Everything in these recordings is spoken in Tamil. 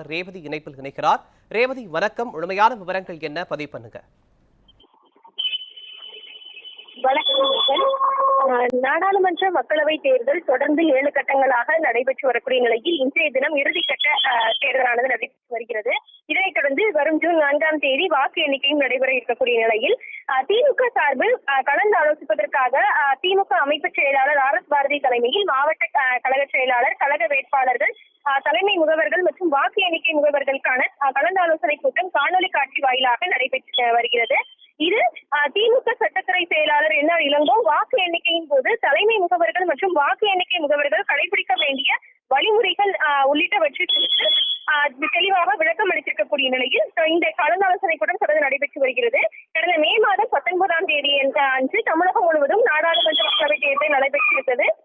ரேவதி இணைப்பில் இணைக்கிறார் ரேவதி வணக்கம். முழுமையான விவரங்கள் என்ன? பதிவு பண்ணுங்க. நாடாளுமன்ற மக்களவை தேர்தல் தொடர்ந்து ஏழு கட்டங்களாக நடைபெற்று வரக்கூடிய நிலையில் இன்றைய தினம் இறுதிக்கட்ட தேர்தலானது நடைபெற்று வருகிறது. இதனைத் தொடர்ந்து வரும் ஜூன் நான்காம் தேதி வாக்கு எண்ணிக்கையும் நடைபெற இருக்கக்கூடிய நிலையில் திமுக சார்பில் கலந்து ஆலோசிப்பதற்காக திமுக அமைப்பு செயலாளர் ஆர் எஸ் பாரதி தலைமையில் மாவட்ட கழக செயலாளர் கழக வேட்பாளர்கள் தலைமை முகவர்கள் மற்றும் வாக்கு எண்ணிக்கை முகவர்களுக்கான கலந்தாலோசனை கூட்டம் காணொலி காட்சி வாயிலாக நடைபெற்று வருகிறது. இது திமுக சட்டத்துறை செயலாளர் என்ன இளங்கோ வாக்கு எண்ணிக்கையின் போது தலைமை முகவர்கள் மற்றும் வாக்கு எண்ணிக்கை முகவர்கள் கடைபிடிக்க வேண்டிய வழிமுறைகள் உள்ளிட்டவற்றை குறித்து தெளிவாக விளக்கம் அளித்திருக்கக்கூடிய நிலையில் இந்த கலந்தாலோசனை கூட்டம் தொடர்ந்து நடைபெற்று வருகிறது. கடந்த மே மாதம் பத்தொன்பதாம் தேதி அன்று- அன்று தமிழகம் முழுவதும் நாடாளுமன்ற மக்களவைத் தேர்தல் நடைபெற்றிருந்தது.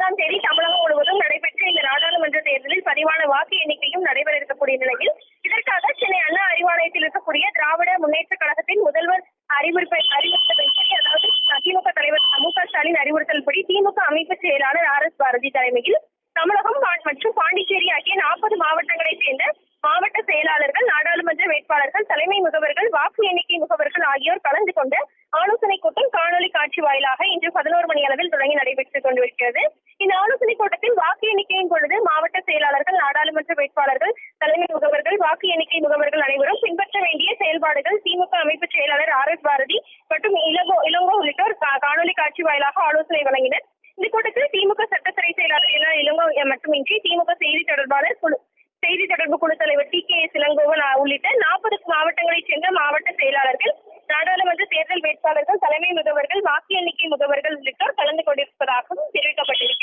ஜூன் தேதி தமிழகம் முழுவதும் நடைபெற்ற இந்த நாடாளுமன்ற தேர்தலில் பதிவான வாக்கு எண்ணிக்கையும் நடைபெற இருக்கக்கூடிய நிலையில் இதற்காக சென்னை அண்ணா அறிவாலயத்தில் இருக்கக்கூடிய திராவிட முன்னேற்ற கழகத்தின் முதல்வர் அறிவுறுப்பை அறிவுறுத்தலின்படி அதாவது திமுக தலைவர் மு க ஸ்டாலின் அறிவுறுத்தல்படி திமுக அமைப்பு செயலாளர் ஆர் எஸ் பாரதி தலைமையில் தமிழகம் மற்றும் பாண்டிச்சேரி ஆகிய நாற்பது மாவட்டங்களைச் சேர்ந்த மாவட்ட செயலாளர்கள் நாடாளுமன்ற வேட்பாளர்கள் தலைமை முகவர்கள் வாக்கு எண்ணிக்கை முகவர்கள் ஆகியோர் கலந்து கொண்ட ஆலோசனை கூட்டம் காணொலி காட்சி வாயிலாக இன்று பதினோரு மணி அளவில் தொடங்கி நடைபெற்றுக் கொண்டிருக்கிறது. இந்த ஆலோசனை கூட்டத்தில் வாக்கு எண்ணிக்கையின் பொழுது மாவட்ட செயலாளர்கள் நாடாளுமன்ற வேட்பாளர்கள் தலைமை முகவர்கள் வாக்கு எண்ணிக்கை முகவர்கள் அனைவரும் பின்பற்ற வேண்டிய செயல்பாடுகள் திமுக அமைப்பு செயலாளர் ஆர் எஸ் பாரதி மற்றும் இளங்கோ இளங்கோ உள்ளிட்டோர் கா- காணொலி காட்சி வாயிலாக ஆலோசனை வழங்கினர். இந்த கூட்டத்தில் திமுக சட்டத்துறை செயலாளர் என இளங்கோ மட்டுமின்றி திமுக செய்தி தொடர்பாளர் குழு செய்தி தொடர்பு குழு தலைவர் டி. கே. எஸ் இளங்கோவன் உள்ளிட்ட நாற்பது மாவட்டங்களைச் சேர்ந்த மாவட்ட செயலாளர்கள் நாடாளுமன்ற தேர்தல் வேட்பாளர்கள் தலைமை முகவர்கள் வாக்கு எண்ணிக்கை முகவர்கள் உள்ளிட்டோர் கலந்து கொண்டிருப்பதாகவும் தெரிவிக்கப்பட்டிருக்கிறது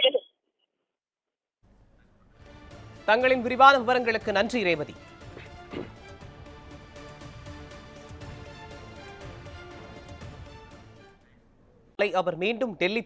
தங்களின் விரிவான விவரங்களுக்கு நன்றி ரேவதி. அவர் மீண்டும் டெல்லி